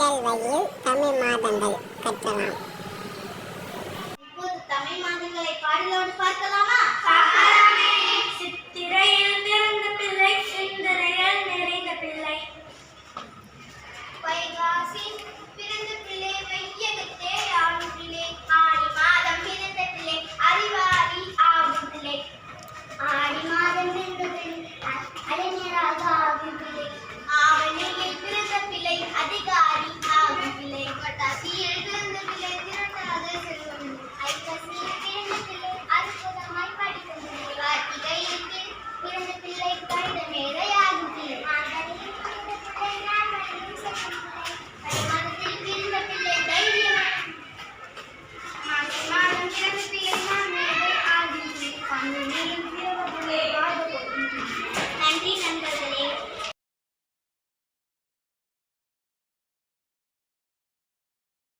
பாடல் வழியில் தமிழ் மாதங்கள் கற்றலாம். இப்போது தமிழ் மாதங்களை பாடலோடு பார்க்கலாம்.